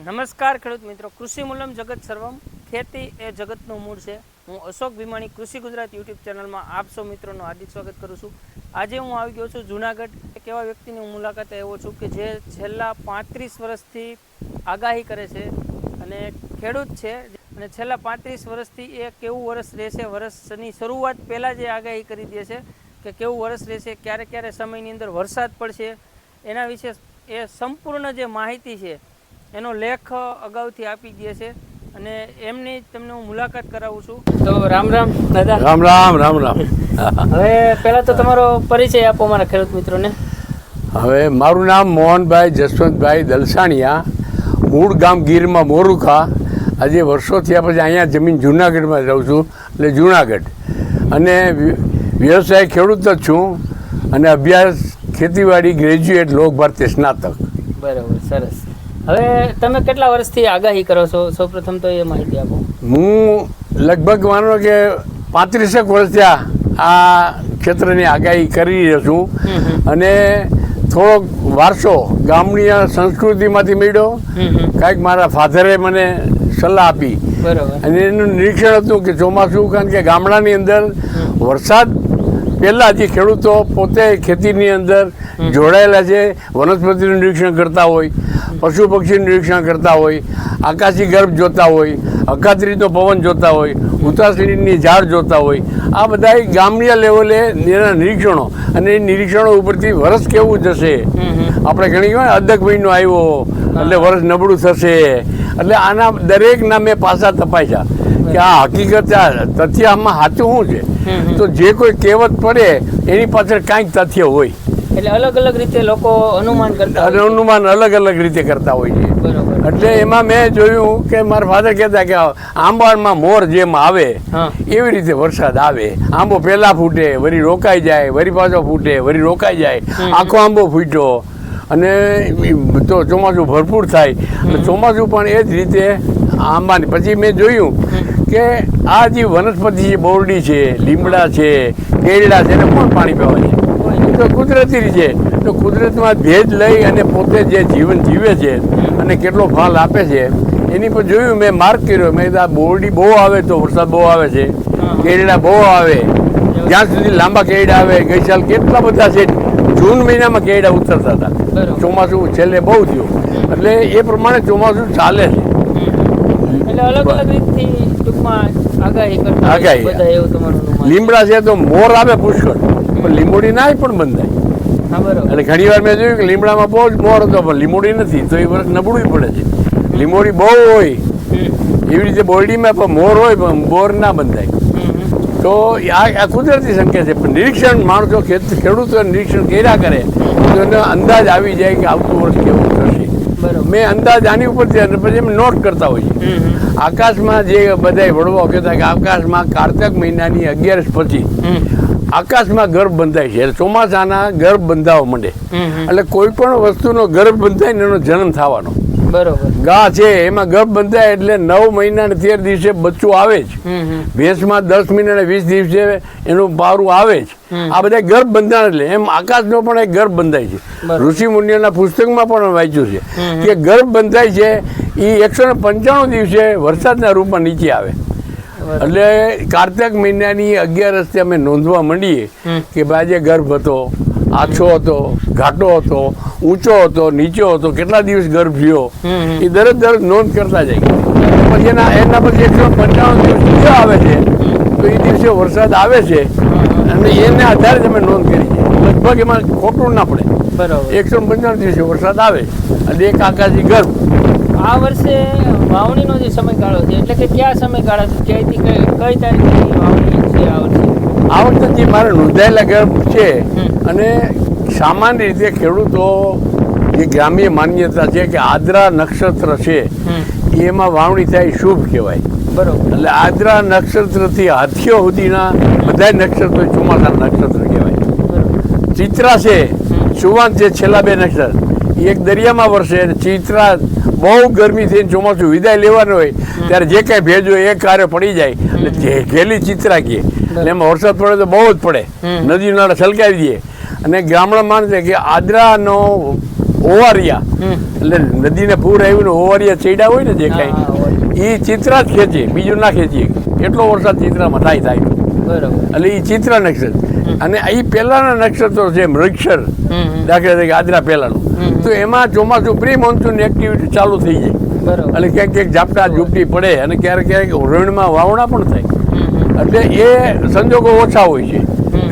નમસ્કાર ખેડૂત મિત્રો. કૃષિ મૂલમ જગત સર્વમ. ખેતી એ જગતનું મૂળ છે. હું અશોક ભીમાણી કૃષિ ગુજરાત યુટ્યુબ ચેનલમાં આપ સૌ મિત્રોનું હાર્દિક સ્વાગત કરું છું. આજે હું આવી ગયો છું જુનાગઢ. એક એવા વ્યક્તિની હું મુલાકાતે આવ્યો છું કે જે છેલ્લા પાંત્રીસ વર્ષથી આગાહી કરે છે અને ખેડૂત છે. અને છેલ્લા પાંત્રીસ વર્ષથી એ કેવું વર્ષ રહેશે? વર્ષની શરૂઆત પહેલાં જે આગાહી કરી દે છે કે કેવું વર્ષ રહેશે? ક્યારે ક્યારે સમયની અંદર વરસાદ પડશે? એના વિશે એ સંપૂર્ણ જે માહિતી છે એનો લેખ અગાઉથી આપી દે છે અને એમની તમને હું મુલાકાત કરાવું છું. તો રામ રામ દાદા. રામ રામ રામ રામ. હવે પહેલા તો તમારો પરિચય આપો મારા ખેડૂત મિત્રોને. હવે મારું નામ મોહનભાઈ જસવંતભાઈ દલસાણિયા. મૂળ ગામ ગીરમાં મોરુખા. આજે વર્ષો થયા પછી અહીંયા જમીન જુનાગઢમાં રહું છું એટલે જુનાગઢ. અને વ્યવસાય ખેડૂત જ છું અને અભ્યાસ ખેતીવાડી ગ્રેજ્યુએટ લોક ભારતીય સ્નાતક. બરાબર સરસ. હવે તમે કેટલા વર્ષથી આગાહી કરો છો? સૌપ્રથમ તો એ માહિતી આપો. હું લગભગ માનો કે પાંત્રીસેક વર્ષ થયા આ ક્ષેત્રની આગાહી કરી રહ્યો છું. અને થોડોક વારસો ગામની સંસ્કૃતિમાંથી મળ્યો. કાંઈક મારા ફાધરે મને સલાહ આપી. બરાબર. અને એનું નિરીક્ષણ હતું કે ચોમાસું કારણ કે ગામડાની અંદર વરસાદ પહેલાં જે ખેડૂતો પોતે ખેતીની અંદર જોડાયેલા છે વનસ્પતિનું નિરીક્ષણ કરતા હોય પશુ પક્ષીનું નિરીક્ષણ કરતા હોય આકાશી ગર્ભ જોતા હોય અખાત્રીનો પવન જોતા હોય ઉતાસળીની ઝાડ જોતા હોય આ બધા ગામડિયા લેવલે એના નિરીક્ષણો અને એ નિરીક્ષણો ઉપરથી વરસ કેવું જશે. આપણે ઘણી વાર અદક મહિનો આવ્યો એટલે વર્ષ નબળું થશે. એટલે આના દરેક નામે પાસા તપાસ્યા. કે આ હકીકત તથ્ય આમાં સાચું શું. છે? તો જે કોઈ કહેવત પડે એની પાછળ કાંઈક તથ્ય હોય. એટલે અલગ અલગ રીતે લોકો અનુમાન કરતા. અનુમાન અલગ અલગ રીતે કરતા હોય છે. એટલે એમાં મેં જોયું કે મારા ફાધર કહેતા કે આંબામાં મોર જેમ આવે એવી રીતે વરસાદ આવે. આંબો પહેલા ફૂટે વરી રોકાઈ જાય વરી પાછો ફૂટે વરી રોકાઈ જાય. આખો આંબો ફૂટ્યો. અને તો ચોમાસું ભરપૂર થાય. ચોમાસું પણ એ જ રીતે આંબાની. પછી મેં જોયું કે આ જે વનસ્પતિ છે બોરડી છે લીમડા છે કેળડા છે એને કોણ પાણી પીવાની? તો કુદરતી છે તો કુદરતમાં ભેજ લઈ અને પોતે જે જીવન જીવે છે અને કેટલો ફાલ આપે છે એની પર જોયું મેં માર્ક કર્યો. મેં આ બોરડી બહુ આવે તો વરસાદ બહુ આવે છે. કેળડા કેરડા બહુ આવે. જ્યાં સુધી લાંબા કેરડા આવે ગઈ સાલ કેટલા બધા છે જૂન મહિનામાં કેરડા ઉતરતા હતા. ચોમાસું છેલ્લે બહુ થયું. એટલે એ પ્રમાણે ચોમાસું ચાલે છે. એટલે અલગ અલગ રીતથી ટૂંકમાં આગાહી કરતા આગાહી. બધા એવું તમારું લીમડા છે તો મોર આવે પુષ્કળ. પણ લીંબોડી ના પણ બંધાય. એટલે ઘણી વાર મેં જોયું કે લીમડામાં બહુ જ મોર હતો પણ લીંબોડી નથી. તો એ વર્ષ નબળું પડે છે. લીંબોડી બહુ હોય. એવી રીતે બોરડીમાં પણ મોર હોય પણ બોર ના બંધાય. તો આ આ કુદરતી સંકેત છે. પણ નિરીક્ષણ માણસો ખેડૂતો નિરીક્ષણ કર્યા કરે તો એનો અંદાજ આવી જાય કે આવતું વર્ષ કેવું થશે. મેં અંદાજ આની ઉપરથી અને પછી અમે નોટ કરતા હોઈએ. હમ હમ. આકાશમાં જે બધાય વડવાઓ કહેતા કે આકાશમાં કારતક મહિનાની અગિયારસ પછી આકાશમાં ગર્ભ બંધાય છે. ચોમાસાના ગર્ભ બંધાવા માંડે. એટલે કોઈ પણ વસ્તુનો ગર્ભ બંધાય ને એનો જન્મ થવાનો. બરોબર. ગા છે એમાં ગર્ભ બંધાય એટલે નવ મહિના ને તેર દિવસે બચ્ચું આવે જ. ભેંસમાં દસ મહિના ને વીસ દિવસે એનું પારું આવે જ. આ બધા ગર્ભ બંધાણ એટલે એમ આકાશનો પણ એક ગર્ભ બંધાય છે. ઋષિ મુનિઓના પુસ્તકમાં પણ વાંચ્યું છે કે ગર્ભ બંધાય છે એ એકસો ને પંચાણું દિવસે વરસાદના રૂપમાં નીચે આવે. એટલે કાર્તક મહિનાની અગિયારસથી અમે નોંધવા માંડીએ કે ભાઈ આજે ગર્ભ હતો આછો હતો ઘાટો હતો ઊંચો હતો નીચો હતો કેટલા દિવસ ગર્ભ હમ. એ દરેક દરેક નોંધ કરતા જાય. પછી એના એના પછી એકસો પંચાવન દિવસ આવે છે તો એ દિવસે વરસાદ આવે છે અને એને આધારે તમે નોંધ કરી છે. લગભગ એમાં ખોટું ના પડે. બરાબર. એકસો પંચાવન દિવસે વરસાદ આવે અને એક આકાશી ગર્ભ. આ વર્ષે વાવણીનો જે સમયગાળો છે એટલે કે કયા સમયગાળા છે? કઈ કઈ તારીખની વાવણી છે આ વર્ષે? આ વખતે જે મારે નોંધાયેલા ગર્ભ છે. અને સામાન્ય રીતે ખેડૂતો જે ગ્રામ્ય માન્યતા છે કે આદ્રા નક્ષત્ર છે એમાં વાવણી થાય શુભ કહેવાય. બરોબર. એટલે આદ્રા નક્ષત્રથી હાથીઓ સુધીના બધા નક્ષત્રો ચોમાસા નક્ષત્ર કહેવાય. ચિત્રા છે સુવાન છે છેલ્લા બે નક્ષત્ર. એક દરિયામાં વરસે અને ચિત્રા બહુ ગરમી થઈને ચોમાસું વિદાય લેવાનું હોય ત્યારે જે કાંઈ ભેજ હોય એ કાર્ય પડી જાય. એટલે જે ઘેલી ચિત્રા કહે. એટલે એમાં વરસાદ પડે તો બહુ જ પડે. નદી નાળા છલકાવી દે. અને ગામડા માણસે કે આદરાનો ઓવારિયા એટલે નદીને પૂર આવ્યું ને ઓવારિયા ચડ્યા હોય ને જે કાંઈ એ ચિત્રા જ ખેંચે બીજું ના ખેંચીએ એટલો વરસાદ ચિત્રામાં થાય થાય. બરાબર. એટલે એ ચિત્રા નક્ષત્ર અને એ પહેલાના નક્ષત્રો છે મૃક્ષર. દાખલા તરીકે આજના પહેલાનું. તો એમાં ચોમાસું પ્રી મોન્સૂન એક્ટિવિટી ચાલુ થઈ જાય. અને ક્યાંક ક્યાંક ઝાપટા ઝૂપટી પડે અને ક્યારેક ક્યારેક રોહિણમાં વાવણા પણ થાય. એટલે એ સંજોગો ઓછા હોય છે.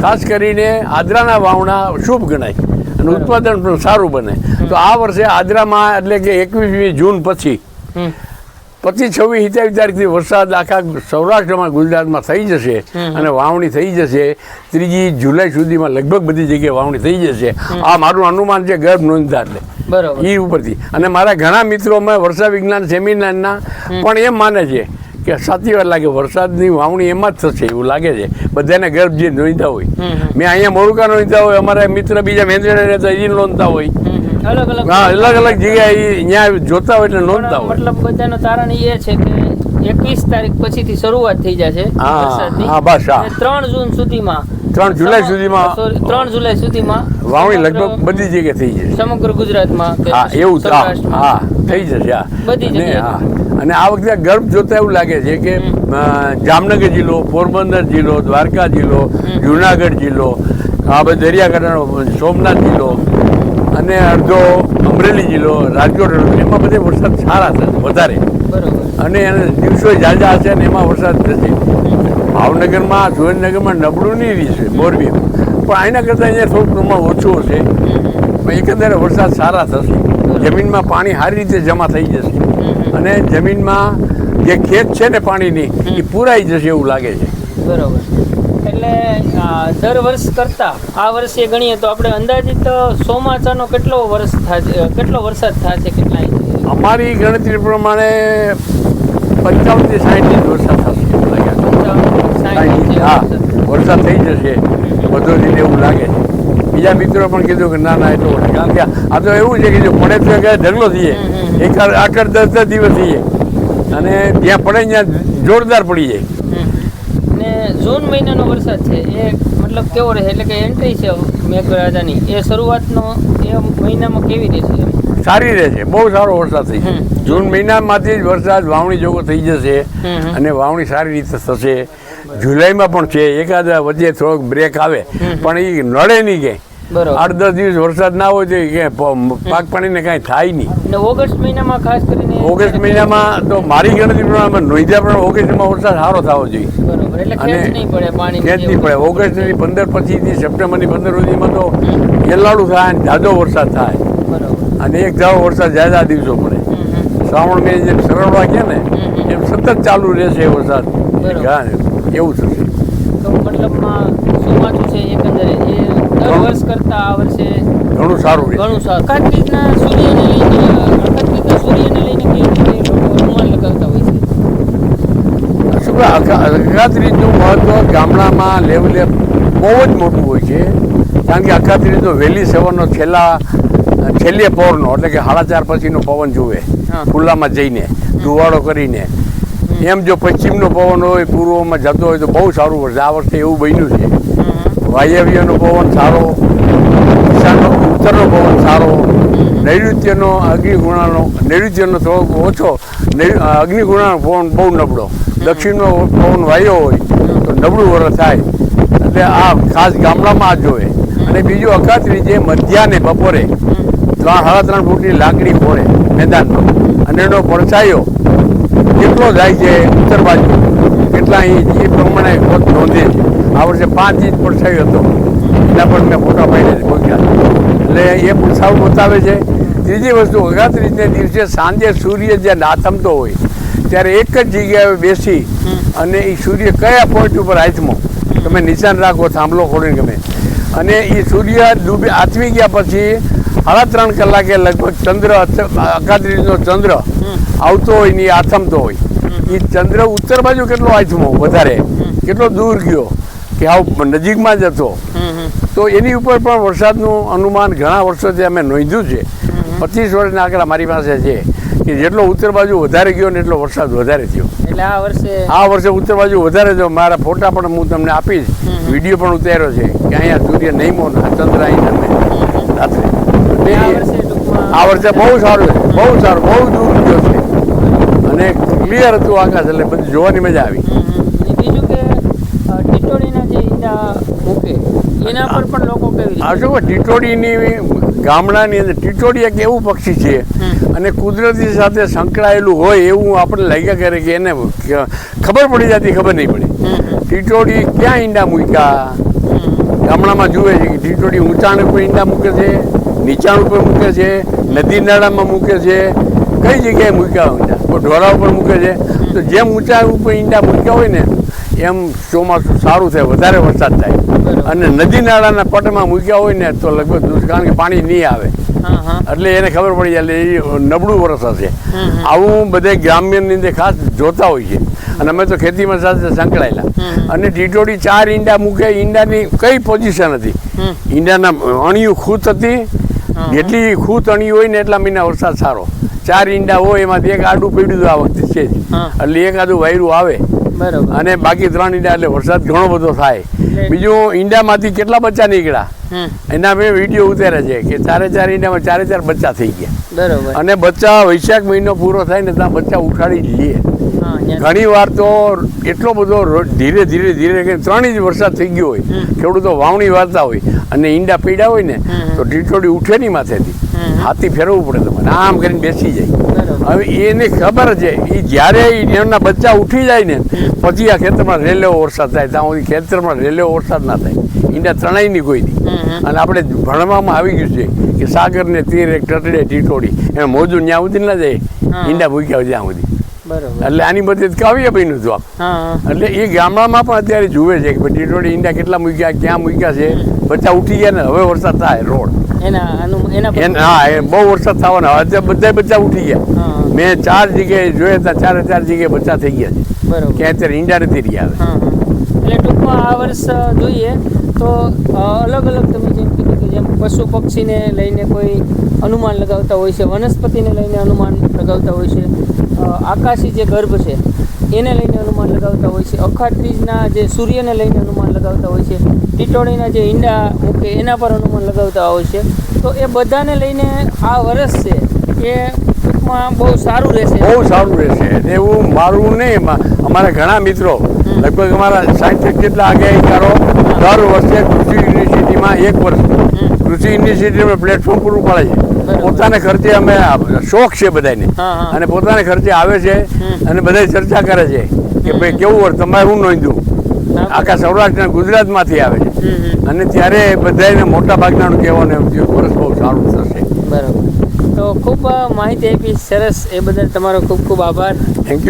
ખાસ કરીને આદરાના વાવણા શુભ ગણાય. અને ઉત્પાદન પણ સારું બને. તો આ વર્ષે આદરામાં એટલે કે એકવીસમી જૂન પછી. પચીસ છવ્વીસ સિત્યાવીસ તારીખથી વરસાદ આખા સૌરાષ્ટ્રમાં ગુજરાતમાં થઈ જશે અને વાવણી થઈ જશે. ત્રીજી જુલાઈ સુધીમાં લગભગ બધી જગ્યાએ વાવણી થઈ જશે. આ મારું અનુમાન છે ગર્ભ નોંધતા બરાબર. એ ઉપરથી. અને મારા ઘણા મિત્રોમાં વર્ષા વિજ્ઞાન સેમિનારના પણ એમ માને છે કે સાચી વાત લાગે વરસાદની વાવણી એમાં જ થશે એવું લાગે છે. બધાને ગર્ભ જે નોંધતા હોય. મેં અહીંયા મોરુકા નોંધતા હોય અમારા મિત્ર બીજા મેંદરડા રહેતા એ નોંધતા હોય. અલગ અલગ હા અલગ અલગ જગ્યાએ અહીંયા જોતા હોય એટલે નોંધતા હોય. મતલબ બધાનો તારણ એ છે કે એકવીસ તારીખ પછીથી શરૂઆત થઈ જશે હા, બસ, હા. ત્રણ જૂન સુધીમાં ત્રણ જુલાઈ સુધીમાં ત્રણ જુલાઈ સુધીમાં વાવણી લગભગ બધી જગ્યાએ થઈ જશે. સમગ્ર ગુજરાતમાં હા એવું હા થઈ જશે હા. બધી જગ્યાએ. અને આ વખતે ગર્ભ જોતા એવું લાગે છે કે જામનગર જિલ્લો પોરબંદર જિલ્લો દ્વારકા જિલ્લો જુનાગઢ જિલ્લો આ બધો દરિયાકાંઠાનો સોમનાથ જિલ્લો અને અડધો અમરેલી જિલ્લો રાજકોટ એમાં બધે વરસાદ સારા થશે વધારે. અને એને દિવસો જાજા હશે અને એમાં વરસાદ થશે ભાવનગરમાં સુરેન્દ્રનગરમાં નબળું નહીં રહેશે મોરબી. પણ આના કરતાં અહીંયા થોડું પ્રમાણ ઓછું હશે. પણ એકંદરે વરસાદ સારા થશે. જમીનમાં પાણી સારી રીતે જમા થઈ જશે. અને જમીનમાં જે ખેત છે ને પાણીની એ પૂરાઈ જશે એવું લાગે છે. બરોબર. એટલે આ, દર વર્ષ કરતા આ વર્ષે ગણીએ તો આપણે અંદાજિત ચોમાસાનો કેટલો વર્ષ થાય કેટલો વરસાદ થશે કેટલા? અમારી ગણતરી પ્રમાણે પંચાવનથી સાઠ ઇંચ વરસાદ થશે. પંચાવન, હા વરસાદ. થઈ જશે બધો રીતે એવું લાગે છે બીજા મિત્રો પણ કીધું કે ના ના એટલો વધે કારણ કે આ તો એવું છે કે જો પડે તો ક્યાંય ઢગલો થઈએ. એક આકર દસ દસ દિવસ થઈએ અને જ્યાં પડે ત્યાં જોરદાર પડી જાય જૂન મહિનાનો વરસાદ છે એ મતલબ કેવો રહે? એટલે કે એન્ટ્રી છે મેઘરાજાની. એ શરૂઆતનો એ મહિનામાં કેવી રહેશે એમ? સારી રહેશે બહુ સારો વરસાદ થઈ જશે. જૂન મહિનામાંથી જ વરસાદ વાવણી જોગો થઈ જશે. અને વાવણી સારી રીતે થશે. જુલાઈમાં પણ છે. એકાદ વચ્ચે થોડોક બ્રેક આવે. પણ એ નડે નહીં ક્યાંય. આઠ દસ દિવસ વરસાદ ના હોય તો કે પાક પાણીને કાંઈ થાય નહીં. ઓગસ્ટ મહિનામાં ખાસ કરીને ઓગસ્ટ મહિનામાં તો મારી ગણતરી પ્રમાણે નોંધ્યા પણ ઓગસ્ટમાં વરસાદ સારો થવો જોઈએ. અને ખેંચ નહીં પડે. ઓગસ્ટની પંદર પછીથી સપ્ટેમ્બરની પંદર સુધીમાં તો એલાડું થાય અને જાજો વરસાદ થાય. બરોબર. અને એક જાવ વરસાદ જાજા દિવસો પડે. શ્રાવણ મહિને જેમ સરળવા કે ને એમ સતત ચાલુ રહેશે વરસાદ. એવું થશે. તો મતલબમાં ચોમાસું છે એકંદરે એ દર વર્ષ કરતા આ વર્ષે ઘણું સારું ઘણું સારું. રીતના સૂર્યને લઈને રીતના સૂર્યને લઈને કઈ રીતે અનુમાન લગાવતા હોય છે. શું અખાત્રીજનું મહત્વ ગામડામાં લેવલે બહુ જ મોટું હોય છે. કારણ કે અખાત્રીજનો વહેલી સવારનો છેલ્લા છેલ્લે પહોરનો એટલે કે સાડા ચાર પછીનો પવન જુએ. ખુલ્લામાં જઈને ધુવાડો કરીને. એમ જો પશ્ચિમનો પવન હોય પૂર્વમાં જતો હોય તો બહુ સારું વર્ષે. આ વર્ષે એવું બન્યું છે. વાયવ્યનો પવન સારો, ઈશાનનો, ઉત્તરનો પવન સારો, નૈઋત્યનો અગ્નિગુણાનો, નૈઋત્યનો થોડોક ઓછો અગ્નિગુણાનો પવન બહુ નબળો. દક્ષિણનો પવન વાયો હોય તો નબળું વરસ થાય. એટલે આ ખાસ ગામડામાં આ જોવે અને બીજું અખાત્રી જે મધ્યાને બપોરે ત્રણ, સાડા ત્રણ ફૂટની લાકડી ફોડે મેદાનમાં. અને એનો પડછાયો કેટલો જાય છે ઉત્તર બાજુ? કેટલા અહીં એ પ્રમાણે નોંધે છે. આ વર્ષે પાંચ ઇંચ પડછાયો હતો. એના પર મેં ફોટા પાડીને પહોંચ્યા એટલે એ પડછાવ બતાવે છે. ત્રીજી વસ્તુ, અગાત્રીજને દિવસે સાંજે સૂર્ય જ્યાં નાથમતો હોય, ત્યારે એક જ જગ્યાએ બેસી અને એ સૂર્ય કયા પોઈન્ટ ઉપર હાથમાં તમે નિશાન રાખો, થાંભલો ખોલીને ગમે. અને એ સૂર્ય ડૂબી, આથમી ગયા પછી સાડા ત્રણ કલાકે લગભગ ચંદ્ર અખાત્રીજનો ચંદ્ર આવતો હોય ને એ આથમતો હોય. એ ચંદ્ર ઉત્તર બાજુ કેટલો આથમો? વધારે. કેટલો દૂર ગયો? કે આવ નજીકમાં જ હતો. તો એની ઉપર પણ વરસાદનું અનુમાન ઘણા વર્ષોથી અમે નોંધ્યું છે. પચીસ વર્ષના આંકડા મારી પાસે છે કે જેટલો ઉત્તર બાજુ વધારે ગયો ને એટલો વરસાદ વધારે થયો. એટલે આ વર્ષે આ વર્ષે ઉત્તર બાજુ વધારે થયો. મારા ફોટા પણ હું તમને આપીશ. વીડિયો પણ ઉતાર્યો છે કે અહીંયા સૂર્ય નહીં આ ચંદ્ર અહીં તમે રાત્રે. આ વર્ષે બહુ સારું છે. બહુ સારું બહુ દૂર ગયો છે. અને ક્લિયર હતું આકાશ એટલે બધું જોવાની મજા આવી. બીજું કે ઈંડા મૂકે એના પર પણ લોકો કેવી આ શું ટીટોડીની ગામડાની અંદર ટીટોડી એક એવું પક્ષી છે અને કુદરતી સાથે સંકળાયેલું હોય એવું આપણે લાગ્યા કરે કે એને ખબર પડી જતી ખબર નહીં પડી. ટીટોડી ક્યાં ઈંડા મૂક્યા? ગામડામાં જુએ છે કે ટીટોડી ઊંચાણ ઉપર ઈંડા મૂકે છે નીચાણ ઉપર મૂકે છે નદી નાળામાં મૂકે છે કઈ જગ્યાએ મૂક્યા હોય ઢોળા ઢોરા ઉપર મૂકે છે. તો જેમ ઊંચા ઉપર ઈંડા મૂક્યા હોય ને એમ ચોમાસું સારું થાય વધારે વરસાદ થાય. અને નદી નાળાના પટમાં મૂક્યા હોય ને તો લગભગ કારણ કે પાણી નહીં આવે. એટલે એને ખબર પડી જાય એટલે એ નબળું વરસ હશે. આવું બધે ગ્રામ્યની અંદર ખાસ જોતા હોય છે. અને અમે તો ખેતીમાં સાથે સંકળાયેલા. અને ટીટોડી ચાર ઈંડા મૂકે ઈંડાની કઈ પોઝિશન હતી? ઈંડાના અણિયું ખૂત હતી. જેટલી ખૂત અણી હોય ને એટલા મહિના વરસાદ સારો. ચાર ઈંડા હોય એમાંથી એક આડું પડ્યું આ વખતે છે જ. એટલે એક આડું વાયરું આવે. બરોબર. અને બાકી ત્રણ ઈંડા એટલે વરસાદ ઘણો બધો થાય. બીજું ઈંડામાંથી કેટલા બચ્ચા નીકળ્યા? એના મેં વીડિયો ઉતાર્યા છે કે ચારે ચાર ઈંડામાં ચારે ચાર બચ્ચા થઈ ગયા. બરોબર. અને બચ્ચા વૈશાખ મહિનો પૂરો થાય ને ત્યાં બચ્ચા ઉઠાડી જ લે. હા ત્યાં- ઘણી વાર તો એટલો બધો ધીરે ધીરે ધીરે કરીને ત્રણ ઇંચ વરસાદ થઈ ગયો હોય. ખેડૂતો વાવણી વાળતા હોય અને ઈંડા પીડા હોય ને તો ટીટોડી ઉઠે નહીં માથેથી. હાથી ફેરવવું પડે તમારે. આમ કરીને બેસી જાય. હવે એને ખબર છે એ જ્યારે એમના બચ્ચા ઉઠી જાય ને પછી આ ખેતરમાં રેલેવો વરસાદ થાય. ત્યાં સુધી ખેતરમાં રેલેવો વરસાદ ના થાય. ઈંડા ત્રણેયની કોઈ નહીં. હમ, હમ. અને આપણે ભણવામાં આવી ગયું છે કે સાગરને તીર એક ટટડે ટીટોડી એને મોજું ત્યાં સુધી ના જાય. ઈંડા ભૂખ્યા જ્યાં ત્યાં સુધી. એટલે આની બધી કાવ્ય હા હા. એટલે એ ગામડામાં પણ અત્યારે જુએ છે કે ટીટોડી ઈંડા કેટલા મૂક્યા ક્યાં મૂક્યા છે બચ્ચા ઉઠી ગયા ને હવે વરસાદ થાય રોડ. હા એ બહુ વરસાદ થવાનો. અત્યારે બધા બચ્ચા ઉઠી ગયા. મેં ચાર જગ્યાએ જોયા હતા ચારે ચાર જગ્યાએ બચ્ચા થઈ ગયા છે. બરોબર. ક્યાં અત્યારે ઈંડા નથી રહ્યા હા એટલે ટૂંકમાં આ વર્ષ જોઈએ તો અલગ અલગ તમે કે જેમ પશુ પક્ષીને લઈને કોઈ અનુમાન લગાવતા હોય છે વનસ્પતિને લઈને અનુમાન લગાવતા હોય છે આકાશી જે ગર્ભ છે એને લઈને અનુમાન લગાવતા હોય છે અખાત્રીજના જે સૂર્યને લઈને અનુમાન લગાવતા હોય છે ટીટોળીના જે ઈંડા મૂકે એના પર અનુમાન લગાવતા હોય છે. તો એ બધાને લઈને આ વર્ષ છે એ ટૂંકમાં બહુ સારું રહેશે. બહુ સારું રહેશે. એવું મારું નહીં અમારા ઘણા મિત્રો લગભગ અમારા સાહિત્ય જેટલા આગાહીકારો દર વર્ષે કૃષિ યુનિવર્સિટીમાં એક વર્ષ કૃષિ યુનિવર્સિટીમાં પ્લેટફોર્મ પૂરું પાડે છે. પોતાને ખર્ચે અમે શોખ છે બધાને. અને પોતાને ખર્ચે આવે છે અને બધા ચર્ચા કરે છે કે ભાઈ કેવું હોય તમારે હું નોંધ્યું? આખા સૌરાષ્ટ્ર ગુજરાતમાંથી આવે છે. અને ત્યારે બધાને મોટા ભાગનાનું કહેવાનું કે વર્ષ બહુ સારું થશે. બરાબર. તો ખૂબ માહિતી આપી સરસ. એ બદલ તમારો ખૂબ ખૂબ આભાર. Thank you